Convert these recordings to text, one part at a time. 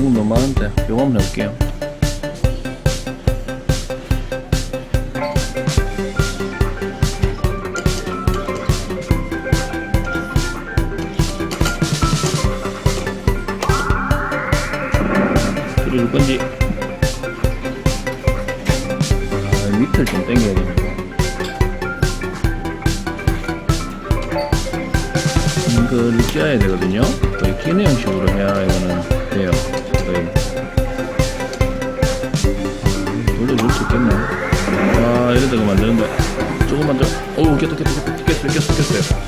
요금 너무 많은데 요거 한번 해볼게요 그릴 건지 아, 밑을 좀 당겨야겠네 이거를 껴야 되거든요. 거의 끼는 형식으로 해야 이거는 돼요. 거의. 돌려줄 수 있겠네. 아, 이러다가 만드는데. 조금만 더. 오, 꼈다, 꼈다, 꼈다, 꼈어요, 꼈어요, 꼈어요.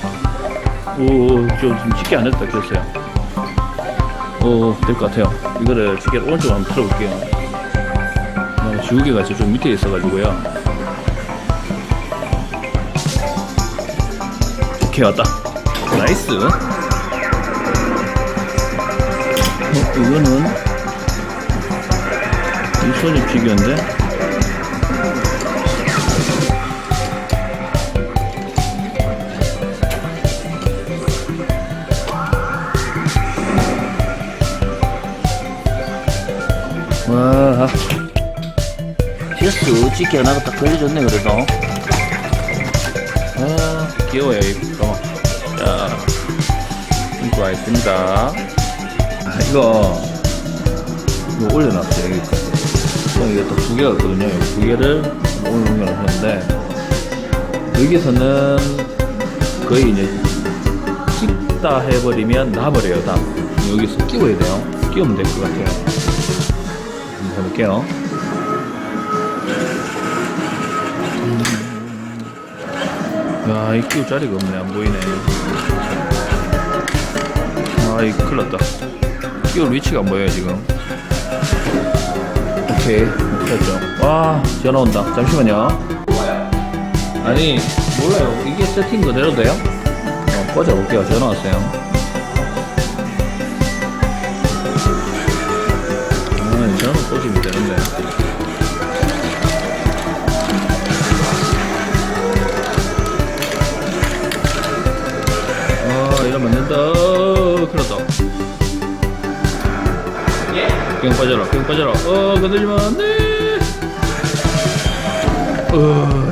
오, 좀 쉽게 안 됐다, 꼈어요. 오, 될 것 같아요. 이거를 시계를 오른쪽으로 한번 틀어볼게요. 그다음에 지우개가 저쪽 밑에 있어가지고요. 오케이, 왔다. 나이스. 어, 이거는 이 손이 비교인데. 와, 됐어. 찌개 하나가 딱 걸려줬네, 그래도. 아, 귀여워요, 이거. 자, 신고 있습니다. 아, 이거, 이거 올려놨어요, 여기. 또 이게 또 두 개가 있거든요. 이두 개를 올려놓는데, 여기서는 거의 이제 찍다 해버리면 나버려요, 다. 여기서 끼워야 돼요. 끼우면 될 것 같아요. 한번 해볼게요. 야, 이 끼울 자리가 없네. 안 보이네. 아, 이 큰일 났다. 끼울 위치가 안 보여요, 지금. 오케이. 됐죠. 와, 전화 온다. 잠시만요. 아니, 몰라요. 이게 세팅 그대로 돼요? 어, 꽂아볼게요. 전화 왔어요. 아, 전화 꽂으면 되는데. 그냥 빠져라 그냥 빠져라 어 건들지마 안돼 어.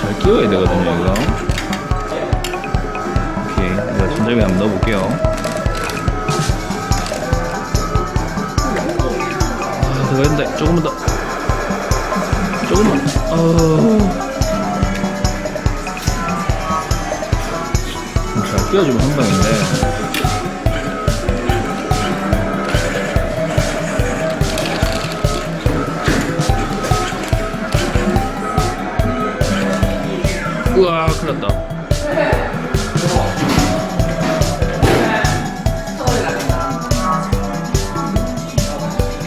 잘 끼워야 되거든요 이거. 오케이 이거 천장에 한번 넣어볼게요. 아 들어가는데 조금만 더. 조금만. 어... 끼워주면 한 방인데. 우와 큰일 났다.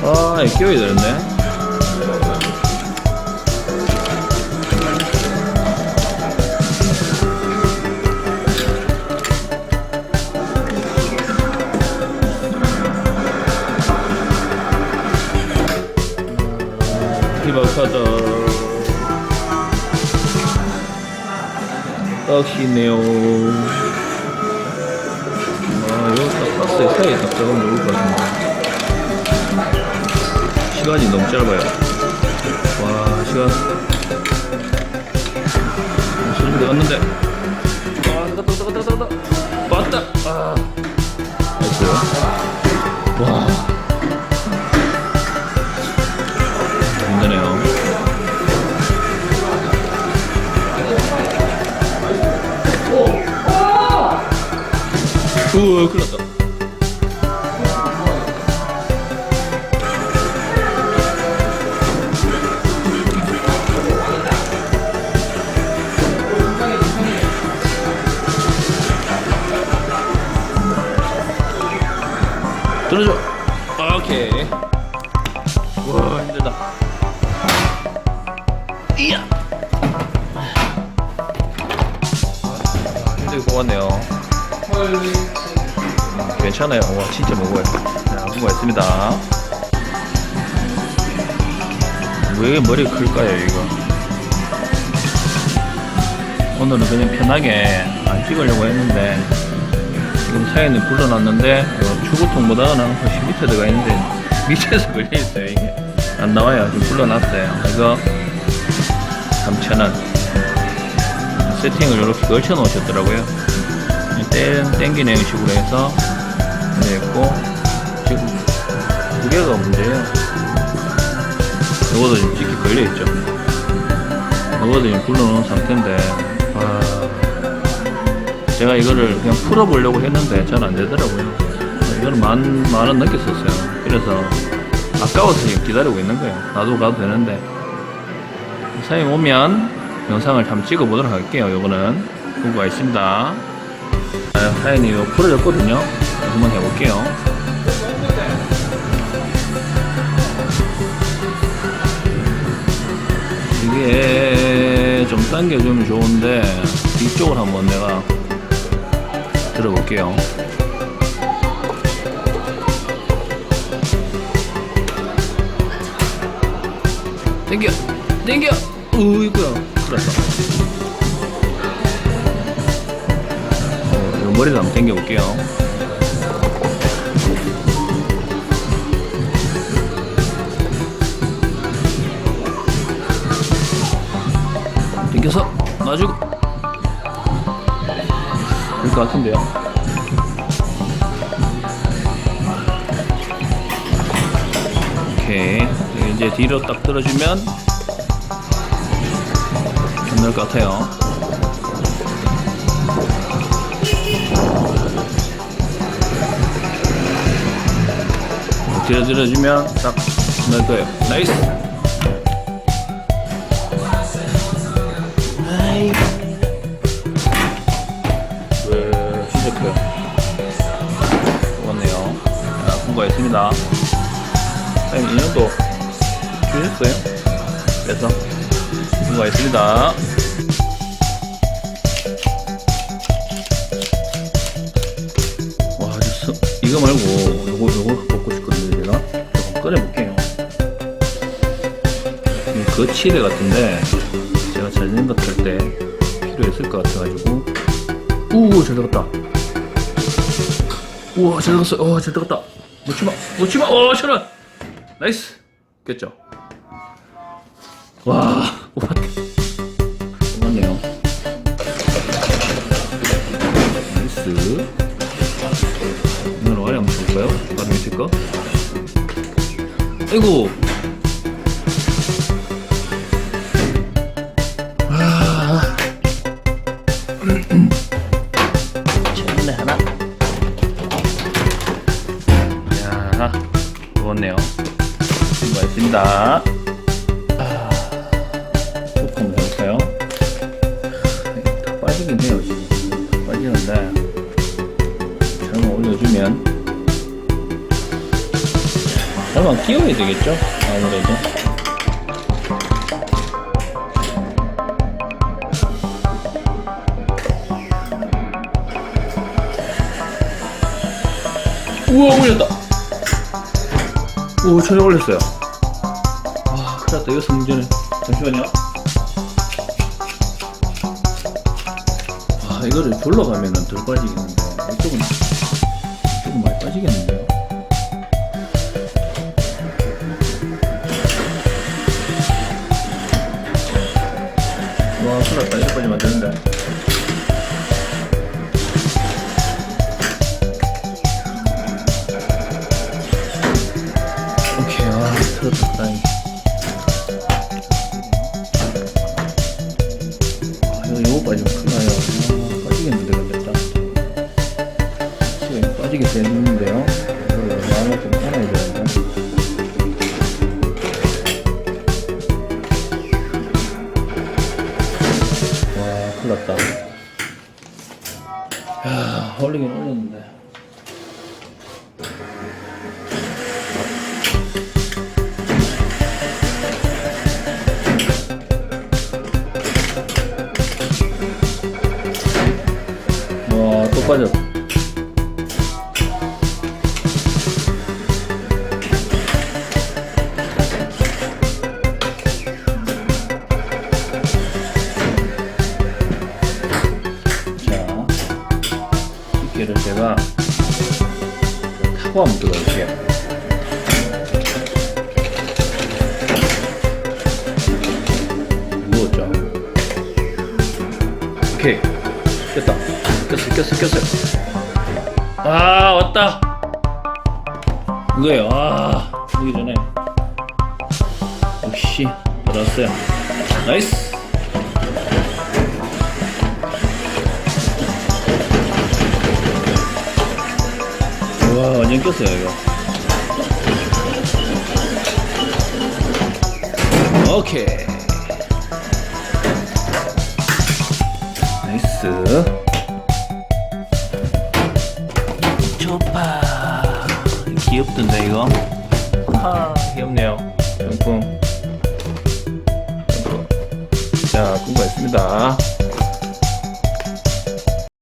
아 끼워야 되는데 희박하다 떡이네요. 아 이거 딱 박스에 사이에 딱 적으면 좋을 것 같은데. 시간이 너무 짧아요. 와 시간. 소리가 왔는데. 아 뜨거 뜨거 뜨거 뜨거 뜨거 왔다. 아 우와, 큰일 났다. 들어줘. 오케이. 와, 힘들다. 이야. 힘들게 뽑았네요. 음, 괜찮아요. 와, 진짜 무거워요. 자, 수고했습니다. 왜 머리가 클까요, 이거? 오늘은 그냥 편하게 안 찍으려고 했는데, 지금 사연이 불러놨는데 어, 출구통보다는 훨씬 밑에 들어가 있는데 밑에서 걸려 있어요 이게 안 나와요 지금 불러놨어요 이거 3,000원 세팅을 이렇게 걸쳐 놓으셨더라고요 땡, 땡기는 식으로 해서 됐고 지금 두 개가 문제예요. 요거도 지금 찍히 걸려 있죠. 요거도 지금 불러놓은 상태인데 아, 제가 이거를 그냥 풀어보려고 했는데 잘 안 되더라고요. 이거는 만, 만원 넘게 썼어요. 그래서 아까워서 지금 기다리고 있는 거예요. 놔두고 가도 되는데. 사장님 오면 영상을 한번 찍어 보도록 할게요. 요거는. 후보가 있습니다 아, 사연이 이거 풀어졌거든요. 한번 해볼게요. 이게 좀 당겨주면 좋은데 뒤쪽을 한번 내가 들어볼게요. 당겨! 당겨! 으이구야 풀었어 머리를 한번 당겨 볼게요. 당겨서 놔주고. 될 것 같은데요. 오케이. 이제 뒤로 딱 들어주면 괜찮을 것 같아요 뒤로 들어주면 딱 넣을 거예요. 나이스. 왜 시작해요 좋았네요. 자 통과했습니다. 사장님 인형도 주셨어요? 그래서 통과했습니다. 와 이거 말고 요거 요거 먹고 거치대 같은데 제가 자전거 탈 때 필요했을 것 같아가지고. 우잘 들어갔다. 우와 잘 들어갔어 어잘 들어갔다. 놓지마 놓지마. 어 천원 나이스. 깼죠? 와 뽑았다 뽑았네요. 나이스. 이건 와리 한번 볼까요? 바로 밑에 거? 아이고 빠지긴 해요 지금 다 빠지는데. 잘만 올려주면. 잘만 끼워야 되겠죠? 아무래도. 우와 올렸다. 오 전혀 올렸어요. 아 큰일 났다. 이거 성전에. 잠시만요 아 이거를 졸러 가면은 덜 빠지겠는데. 이쪽은 조금 많이 빠지겠는데요. 와 큰일 났다. 이렇게 빠지면 안 되는데 빠지게 됐는데요. 마음을 좀 자, 집게를 제가 타고 한번 뜯어볼게요. 무었죠? 오케이. 꼈다. 꼈어, 꼈어, 꼈어요. 아, 왔다. 이거예요. 아, 보기 전에. 역시, 열었어요. 나이스. 와, 완전 꼈어요, 이거. 오케이. 나이스. 좋파. 귀엽던데, 이거? 아, 귀엽네요. 뿅뿅. 뿅뿅. 자, 궁금했습니다.